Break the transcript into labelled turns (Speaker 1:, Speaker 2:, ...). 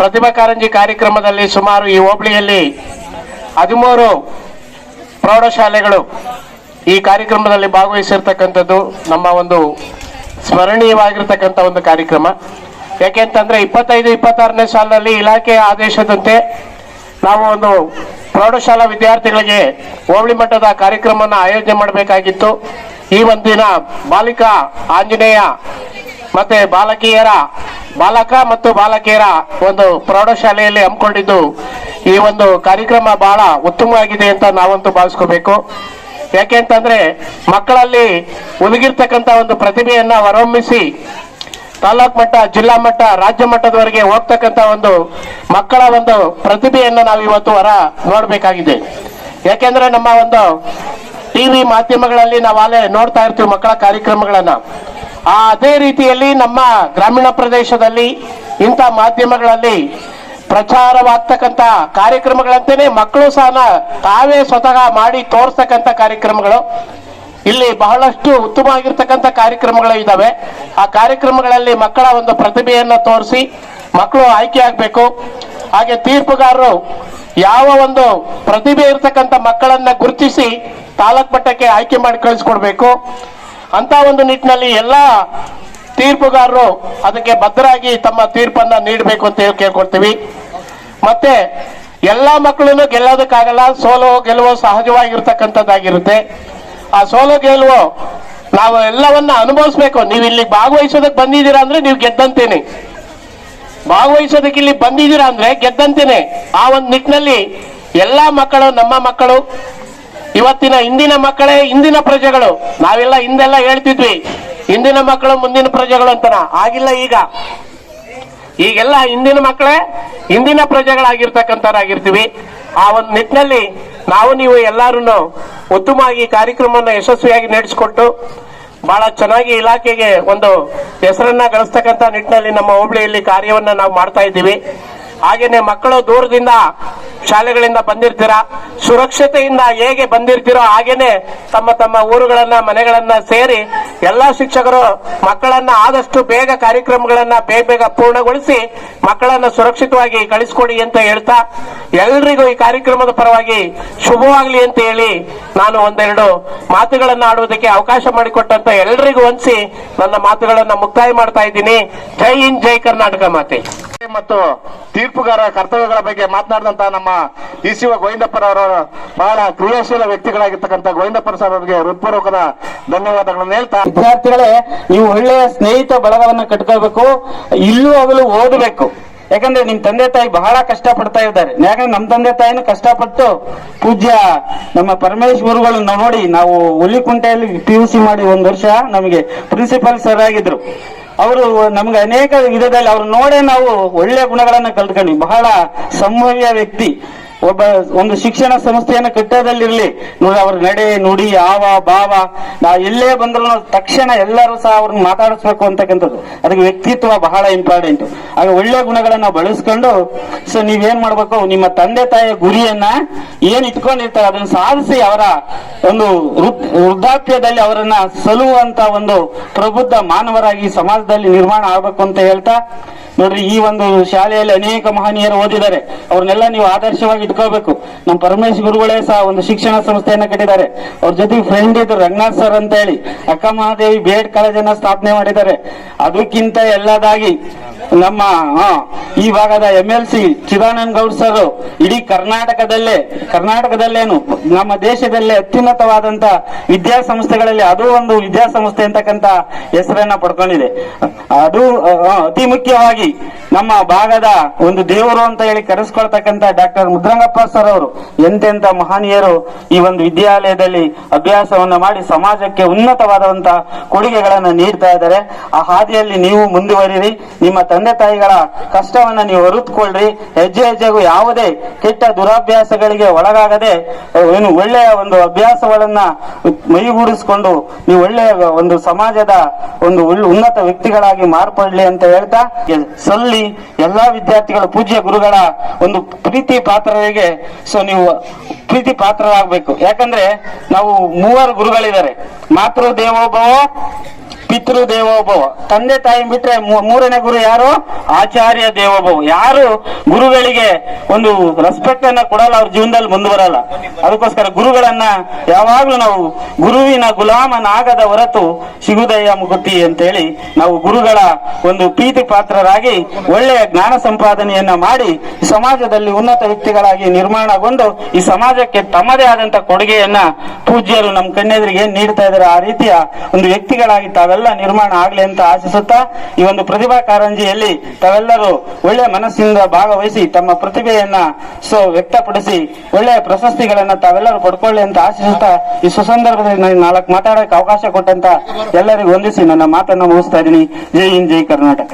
Speaker 1: ಪ್ರತಿಭಾ ಕಾರಂಜಿ ಕಾರ್ಯಕ್ರಮದಲ್ಲಿ ಸುಮಾರು ಈ ಹೋಬಳಿಯಲ್ಲಿ ಹದಿಮೂರು ಪ್ರೌಢಶಾಲೆಗಳು ಈ ಕಾರ್ಯಕ್ರಮದಲ್ಲಿ ಭಾಗವಹಿಸಿರ್ತಕ್ಕಂಥದ್ದು ನಮ್ಮ ಒಂದು ಸ್ಮರಣೀಯವಾಗಿರ್ತಕ್ಕಂಥ ಒಂದು ಕಾರ್ಯಕ್ರಮ. ಯಾಕೆಂತಂದ್ರೆ ಇಪ್ಪತ್ತೈದು, ಇಪ್ಪತ್ತಾರನೇ ಸಾಲಿನಲ್ಲಿ ಇಲಾಖೆಯ ಆದೇಶದಂತೆ ನಾವು ಒಂದು ಪ್ರೌಢಶಾಲಾ ವಿದ್ಯಾರ್ಥಿಗಳಿಗೆ ಹೋಬಳಿ ಮಟ್ಟದ ಕಾರ್ಯಕ್ರಮವನ್ನು ಆಯೋಜನೆ ಮಾಡಬೇಕಾಗಿತ್ತು. ಈ ಒಂದಿನ ಬಾಲಿಕಾ ಆಂಜನೇಯ ಮತ್ತೆ ಬಾಲಕಿಯರ ಬಾಲಕ ಮತ್ತು ಬಾಲಕಿಯರ ಒಂದು ಪ್ರೌಢಶಾಲೆಯಲ್ಲಿ ಹಮ್ಮಿಕೊಂಡಿದ್ದು ಈ ಒಂದು ಕಾರ್ಯಕ್ರಮ ಬಹಳ ಉತ್ತಮವಾಗಿದೆ ಅಂತ ನಾವಂತೂ ಭಾವಿಸ್ಕೋಬೇಕು. ಯಾಕೆಂತಂದ್ರೆ ಮಕ್ಕಳಲ್ಲಿ ಉಲುಗಿರ್ತಕ್ಕಂತ ಒಂದು ಪ್ರತಿಭೆಯನ್ನ ಹೊರಹೊಮ್ಮಿಸಿ ತಾಲೂಕ್ ಮಟ್ಟ, ಜಿಲ್ಲಾ ಮಟ್ಟ, ರಾಜ್ಯ ಮಟ್ಟದವರೆಗೆ ಹೋಗ್ತಕ್ಕಂಥ ಒಂದು ಮಕ್ಕಳ ಒಂದು ಪ್ರತಿಭೆಯನ್ನು ನಾವು ಇವತ್ತು ಹೊರ ನೋಡಬೇಕಾಗಿದೆ. ಯಾಕೆಂದ್ರೆ ನಮ್ಮ ಒಂದು ಟಿವಿ ಮಾಧ್ಯಮಗಳಲ್ಲಿ ನಾವು ಅಲ್ಲೇ ನೋಡ್ತಾ ಇರ್ತೀವಿ ಮಕ್ಕಳ ಕಾರ್ಯಕ್ರಮಗಳನ್ನ. ಆ ಅದೇ ರೀತಿಯಲ್ಲಿ ನಮ್ಮ ಗ್ರಾಮೀಣ ಪ್ರದೇಶದಲ್ಲಿ ಇಂಥ ಮಾಧ್ಯಮಗಳಲ್ಲಿ ಪ್ರಚಾರವಾಗ್ತಕ್ಕಂಥ ಕಾರ್ಯಕ್ರಮಗಳಂತೆಯೇ ಮಕ್ಕಳು ಸಹ ತಾವೇ ಸ್ವತಃ ಮಾಡಿ ತೋರಿಸ್ತಕ್ಕಂಥ ಕಾರ್ಯಕ್ರಮಗಳು. ಇಲ್ಲಿ ಬಹಳಷ್ಟು ಉತ್ತಮವಾಗಿರ್ತಕ್ಕಂಥ ಕಾರ್ಯಕ್ರಮಗಳು ಇದ್ದಾವೆ ಆ ಕಾರ್ಯಕ್ರಮಗಳಲ್ಲಿ ಮಕ್ಕಳ ಒಂದು ಪ್ರತಿಭೆಯನ್ನು ತೋರಿಸಿ ಮಕ್ಕಳು ಆಯ್ಕೆ ಆಗಬೇಕು. ಹಾಗೆ ತೀರ್ಪುಗಾರರು ಯಾವ ಒಂದು ಪ್ರತಿಭೆ ಇರತಕ್ಕಂಥ ಮಕ್ಕಳನ್ನ ಗುರುತಿಸಿ ತಾಲೂಕ್ ಮಟ್ಟಕ್ಕೆ ಆಯ್ಕೆ ಮಾಡಿ ಕಳಿಸ್ಕೊಡ್ಬೇಕು. ಅಂತ ಒಂದು ನಿಟ್ಟಿನಲ್ಲಿ ಎಲ್ಲ ತೀರ್ಪುಗಾರರು ಅದಕ್ಕೆ ಬದ್ಧರಾಗಿ ತಮ್ಮ ತೀರ್ಪನ್ನ ನೀಡಬೇಕು ಅಂತ ಹೇಳಿ ಕೇಳ್ಕೊಳ್ತೀವಿ. ಮತ್ತೆ ಎಲ್ಲಾ ಮಕ್ಕಳನ್ನು ಗೆಲ್ಲೋದಕ್ಕಾಗಲ್ಲ, ಸೋಲೋ ಗೆಲುವು ಸಹಜವಾಗಿರ್ತಕ್ಕಂಥದ್ದಾಗಿರುತ್ತೆ. ಆ ಸೋಲೋ ಗೆಲುವು ನಾವು ಎಲ್ಲವನ್ನ ಅನುಭವಿಸ್ಬೇಕು. ನೀವು ಇಲ್ಲಿ ಭಾಗವಹಿಸೋದಕ್ಕೆ ಬಂದಿದ್ದೀರಾ ಅಂದ್ರೆ ನೀವು ಗೆದ್ದಂತೇನೆ. ಭಾಗವಹಿಸೋದಕ್ಕೆ ಇಲ್ಲಿ ಬಂದಿದ್ದೀರಾ ಅಂದ್ರೆ ಗೆದ್ದಂತೇನೆ. ಆ ಒಂದು ನಿಟ್ಟಿನಲ್ಲಿ ಎಲ್ಲಾ ಮಕ್ಕಳು, ನಮ್ಮ ಮಕ್ಕಳು ಇವತ್ತಿನ ಹಿಂದಿನ ಮಕ್ಕಳೇ ಇಂದಿನ ಪ್ರಜೆಗಳು. ನಾವೆಲ್ಲ ಹಿಂದೆಲ್ಲ ಹೇಳ್ತಿದ್ವಿ ಇಂದಿನ ಮಕ್ಕಳು ಮುಂದಿನ ಪ್ರಜೆಗಳು ಅಂತನ. ಆಗಿಲ್ಲ ಈಗ. ಈಗೆಲ್ಲ ಹಿಂದಿನ ಮಕ್ಕಳೇ ಇಂದಿನ ಪ್ರಜೆಗಳಾಗಿರ್ತಕ್ಕಂಥವ್ರಾಗಿರ್ತೀವಿ. ಆ ಒಂದು ನಿಟ್ಟಿನಲ್ಲಿ ನಾವು ನೀವು ಎಲ್ಲರೂ ಉತ್ತಮವಾಗಿ ಕಾರ್ಯಕ್ರಮವನ್ನು ಯಶಸ್ವಿಯಾಗಿ ನಡೆಸಿಕೊಟ್ಟು ಬಹಳ ಚೆನ್ನಾಗಿ ಇಲಾಖೆಗೆ ಒಂದು ಹೆಸರನ್ನ ಗಳಿಸ್ತಕ್ಕಂಥ ನಿಟ್ಟಿನಲ್ಲಿ ನಮ್ಮ ಹೋಬಳಿಯಲ್ಲಿ ಕಾರ್ಯವನ್ನ ನಾವು ಮಾಡ್ತಾ ಇದ್ದೀವಿ. ಹಾಗೇನೆ ಮಕ್ಕಳು ದೂರದಿಂದ ಶಾಲೆಗಳಿಂದ ಬಂದಿರ್ತೀರಾ? ಸುರಕ್ಷತೆಯಿಂದ ಹೇಗೆ ಬಂದಿರ್ತೀರೋ ಹಾಗೇನೆ ತಮ್ಮ ತಮ್ಮ ಊರುಗಳನ್ನ, ಮನೆಗಳನ್ನ ಸೇರಿ ಎಲ್ಲಾ ಶಿಕ್ಷಕರು ಮಕ್ಕಳನ್ನ ಆದಷ್ಟು ಬೇಗ ಕಾರ್ಯಕ್ರಮಗಳನ್ನ ಬೇಗ ಬೇಗ ಪೂರ್ಣಗೊಳಿಸಿ ಮಕ್ಕಳನ್ನ ಸುರಕ್ಷಿತವಾಗಿ ಕಳಿಸ್ಕೊಡಿ ಅಂತ ಹೇಳ್ತಾ ಎಲ್ರಿಗೂ ಈ ಕಾರ್ಯಕ್ರಮದ ಪರವಾಗಿ ಶುಭವಾಗ್ಲಿ ಅಂತ ಹೇಳಿ ನಾನು ಒಂದೆರಡು ಮಾತುಗಳನ್ನು ಆಡುವುದಕ್ಕೆ ಅವಕಾಶ ಮಾಡಿಕೊಟ್ಟಂತ ಎಲ್ರಿಗೂ ವಂದಿಸಿ ನನ್ನ ಮಾತುಗಳನ್ನು ಮುಕ್ತಾಯ ಮಾಡ್ತಾ ಇದ್ದೀನಿ. ಜೈ ಹಿಂದ್ ಜೈ ಕರ್ನಾಟಕ ಮಾತೆ.
Speaker 2: ಮತ್ತು ತೀರ್ಪುಗಾರ ಕರ್ತವ್ಯಗಳ ಬಗ್ಗೆ ಮಾತನಾಡಿದಂತ ನಮ್ಮ ಇ ಸಿ ಗೋವಿಂದಪ್ಪನವರ ಬಹಳ ಕ್ರಿಯಾಶೀಲ ವ್ಯಕ್ತಿಗಳಾಗಿರ್ತಕ್ಕಂಥ ಗೋವಿಂದಪ್ಪರ ಸರ್ ಅವರಿಗೆ ಹೃತ್ಪೂರ್ವಕದ ಧನ್ಯವಾದಗಳನ್ನು ಹೇಳ್ತಾ
Speaker 3: ವಿದ್ಯಾರ್ಥಿಗಳೇ ನೀವು ಒಳ್ಳೆಯ ಸ್ನೇಹಿತ ಬಳಗವನ್ನು ಕಟ್ಕೋಬೇಕು ಇಲ್ಲೂ ಆಗಲು ಓದಬೇಕು. ಯಾಕಂದ್ರೆ ನಿಮ್ ತಂದೆ ತಾಯಿ ಬಹಳ ಕಷ್ಟ ಪಡ್ತಾ ಇದ್ದಾರೆ. ಯಾಕಂದ್ರೆ ನಮ್ ತಂದೆ ತಾಯಿನೂ ಕಷ್ಟಪಟ್ಟು ಪೂಜ್ಯ ನಮ್ಮ ಪರಮೇಶ್ ಗುರುಗಳನ್ನ ನೋಡಿ ನಾವು ಹುಲಿಕುಂಟೆಯಲ್ಲಿ ಪಿ ಯು ಸಿ ಮಾಡಿ ಒಂದ್ ವರ್ಷ ನಮಗೆ ಪ್ರಿನ್ಸಿಪಲ್ ಸರ್ ಆಗಿದ್ರು. ಅವರು ನಮ್ಗೆ ಅನೇಕ ವಿಧದಲ್ಲಿ ಅವ್ರು ನೋಡೇ ನಾವು ಒಳ್ಳೆ ಗುಣಗಳನ್ನ ಕಲ್ತ್ಕೊಂಡ್ವಿ. ಬಹಳ ಸಂಭವ್ಯ ವ್ಯಕ್ತಿ. ಒಬ್ಬ ಒಂದು ಶಿಕ್ಷಣ ಸಂಸ್ಥೆಯನ್ನ ಕಟ್ಟೋದಲ್ಲಿರ್ಲಿ. ನೋಡಿ, ಅವ್ರ ನಡೆ, ನುಡಿ ಯಾವ ಭಾವ, ನಾ ಎಲ್ಲೇ ಬಂದ್ರು ತಕ್ಷಣ ಎಲ್ಲರೂ ಸಹ ಅವ್ರನ್ನ ಮಾತಾಡಿಸ್ಬೇಕು ಅಂತಕ್ಕಂಥದ್ದು. ಅದಕ್ಕೆ ವ್ಯಕ್ತಿತ್ವ ಬಹಳ ಇಂಪಾರ್ಟೆಂಟ್ ಆಗ ಒಳ್ಳೆ ಗುಣಗಳನ್ನ ಬಳಸ್ಕೊಂಡು, ಸೊ ನೀವೇನ್ ಮಾಡ್ಬೇಕು? ನಿಮ್ಮ ತಂದೆ, ತಾಯಿಯ ಗುರಿಯನ್ನ ಏನ್ ಇಟ್ಕೊಂಡಿರ್ತಾರೆ, ಅದನ್ನ ಸಾಧಿಸಿ ಅವರ ಒಂದು ವೃದ್- ವೃದ್ಧಾಪ್ಯದಲ್ಲಿ ಅವರನ್ನ ಸಲುವಂತ ಒಂದು ಪ್ರಬುದ್ಧ ಮಾನವರಾಗಿ ಸಮಾಜದಲ್ಲಿ ನಿರ್ಮಾಣ ಆಗ್ಬೇಕು ಅಂತ ಹೇಳ್ತಾ ನೋಡ್ರಿ, ಈ ಒಂದು ಶಾಲೆಯಲ್ಲಿ ಅನೇಕ ಮಹನೀಯರು ಓದಿದ್ದಾರೆ. ಅವ್ರನ್ನೆಲ್ಲ ನೀವು ಆದರ್ಶವಾಗಿ ಇಟ್ಕೋಬೇಕು. ನಮ್ಮ ಪರಮೇಶ್ ಗುರುಗಳೇ ಸಹ ಒಂದು ಶಿಕ್ಷಣ ಸಂಸ್ಥೆಯನ್ನ ಕಟ್ಟಿದ್ದಾರೆ. ಅವ್ರ ಜೊತೆಗೆ ಫ್ರೆಂಡ್ ಇದ್ರು ರಂಗನಾಥ್ ಸರ್ ಅಂತ ಹೇಳಿ ಅಕ್ಕ ಮಹಾದೇವಿ ಬೇಡ್ ಕಾಲೇಜನ್ನ ಸ್ಥಾಪನೆ ಮಾಡಿದ್ದಾರೆ. ಅದಕ್ಕಿಂತ ಎಲ್ಲದಾಗಿ ನಮ್ಮ ಈ ಭಾಗದ M L C Chidananda Gowd sir ಇಡೀ ಕರ್ನಾಟಕದಲ್ಲೇ, ಕರ್ನಾಟಕದಲ್ಲೇನು, ನಮ್ಮ ದೇಶದಲ್ಲೇ ಅತ್ಯುನ್ನತವಾದಂತ ವಿದ್ಯಾಸಂಸ್ಥೆಗಳಲ್ಲಿ ಅದು ಒಂದು ವಿದ್ಯಾಸಂಸ್ಥೆ ಅಂತಕ್ಕಂತ ಹೆಸರನ್ನ ಪಡ್ಕೊಂಡಿದೆ. ಅದು ಅತಿ ಮುಖ್ಯವಾಗಿ ನಮ್ಮ ಭಾಗದ ಒಂದು ದೇವರು ಅಂತ ಹೇಳಿ ಕರೆಸ್ಕೊಳ್ತಕ್ಕಂತ ಡಾಕ್ಟರ್ ಮುದ್ರಂಗಪ್ಪ ಸರ್ ಅವರು ಎಂತೆಂತ ಮಹನೀಯರು ಈ ಒಂದು ವಿದ್ಯಾಲಯದಲ್ಲಿ ಅಭ್ಯಾಸವನ್ನ ಮಾಡಿ ಸಮಾಜಕ್ಕೆ ಉನ್ನತವಾದಂತ ಕೊಡುಗೆಗಳನ್ನ ನೀಡ್ತಾ ಇದ್ದಾರೆ. ಆ ಹಾದಿಯಲ್ಲಿ ನೀವು ಮುಂದುವರಿರಿ. ನಿಮ್ಮ ತಂದೆ ತಾಯಿಗಳ ಕಷ್ಟವನ್ನ ನೀವು ಹೊರತುಕೊಳ್ಳ್ರಿ ಹೆಜ್ಜೆ ಹೆಜ್ಜೆಗೂ ಯಾವುದೇ ಕೆಟ್ಟ ದುರಾಭ್ಯಾಸಗಳಿಗೆ ಒಳಗಾಗದೆ ಏನು ಒಳ್ಳೆಯ ಒಂದು ಅಭ್ಯಾಸಗಳನ್ನ ಮೈಗೂಡಿಸಿಕೊಂಡು ನೀವು ಒಳ್ಳೆಯ ಒಂದು ಸಮಾಜದ ಒಂದು ಉನ್ನತ ವ್ಯಕ್ತಿಗಳಾಗಿ ಮಾರ್ಪಡ್ಲಿ ಅಂತ ಹೇಳ್ತಾ, ಸಲ್ಲಿ ಎಲ್ಲಾ ವಿದ್ಯಾರ್ಥಿಗಳ ಪೂಜ್ಯ ಗುರುಗಳ ಒಂದು ಪ್ರೀತಿ ಪಾತ್ರರಿಗೆ, ಸೊ ನೀವು ಪ್ರೀತಿ ಪಾತ್ರರಾಗಬೇಕು. ಯಾಕಂದ್ರೆ ನಾವು ಮೂವರು ಗುರುಗಳಿದ್ದಾರೆ. ಮಾತೃ ದೇವೋಭವ ಪಿತೃ ದೇವೋಭವ. ತಂದೆ ತಾಯಿ ಬಿಟ್ರೆ ಮೂರನೇ ಗುರು ಯಾರು? ಆಚಾರ್ಯ ದೇವೋಭವ. ಯಾರು ಗುರುಗಳಿಗೆ ಒಂದು ರೆಸ್ಪೆಕ್ಟ್ ಅನ್ನ ಕೊಡಲ್ಲ, ಅವ್ರ ಜೀವನದಲ್ಲಿ ಮುಂದೆ ಬರಲ್ಲ ಅದಕ್ಕೋಸ್ಕರ ಗುರುಗಳನ್ನ ಯಾವಾಗ್ಲೂ ನಾವು ಗುರುವಿನ ಗುಲಾಮನಾಗದ ಹೊರತು ಸಿಗುದಯ್ಯ ಮುಗುತಿ ಅಂತೇಳಿ ನಾವು ಗುರುಗಳ ಒಂದು ಪ್ರೀತಿ ಪಾತ್ರರಾಗಿ ಒಳ್ಳೆಯ ಜ್ಞಾನ ಸಂಪಾದನೆಯನ್ನ ಮಾಡಿ ಸಮಾಜದಲ್ಲಿ ಉನ್ನತ ವ್ಯಕ್ತಿಗಳಾಗಿ ನಿರ್ಮಾಣಗೊಂಡು ಈ ಸಮಾಜಕ್ಕೆ ತಮ್ಮದೇ ಆದಂತ ಕೊಡುಗೆಯನ್ನ ಪೂಜ್ಯರು ನಮ್ಮ ಕಣ್ಣೆದುರಿಗೆ ನೀಡ್ತಾ ಇದ್ದಾರೆ ಆ ರೀತಿಯ ಒಂದು ವ್ಯಕ್ತಿಗಳಾಗಿ ತಾವೆಲ್ಲ ನಿರ್ಮಾಣ ಆಗ್ಲಿ ಅಂತ ಆಶಿಸುತ್ತಾ ಈ ಒಂದು ಪ್ರತಿಭಾ ಕಾರಂಜಿಯಲ್ಲಿ ತಾವೆಲ್ಲರೂ ಒಳ್ಳೆಯ ಮನಸ್ಸಿನಿಂದ ಭಾಗವಹಿಸಿ ತಮ್ಮ ಪ್ರತಿಭೆಯನ್ನ ಸೊ ವ್ಯಕ್ತಪಡಿಸಿ ಒಳ್ಳೆಯ ಪ್ರಶಸ್ತಿಗಳನ್ನ ತಾವೆಲ್ಲರೂ ಪಡ್ಕೊಳ್ಳಿ ಅಂತ ಆಶಿಸುತ್ತಾ ಈ ಸುಸಂದರ್ಭದಲ್ಲಿ ನಾನು ನಾಲ್ಕು ಮಾತಾಡಕ್ಕೆ ಅವಕಾಶ ಕೊಟ್ಟಂತ ಎಲ್ಲರಿಗೂ ವಂದಿಸಿ ನನ್ನ ಮಾತನ್ನ ಮುಗಿಸ್ತಾ ಇದ್ದೀನಿ. ಜೈ ಹಿಂದ್, ಜೈ ಕರ್ನಾಟಕ.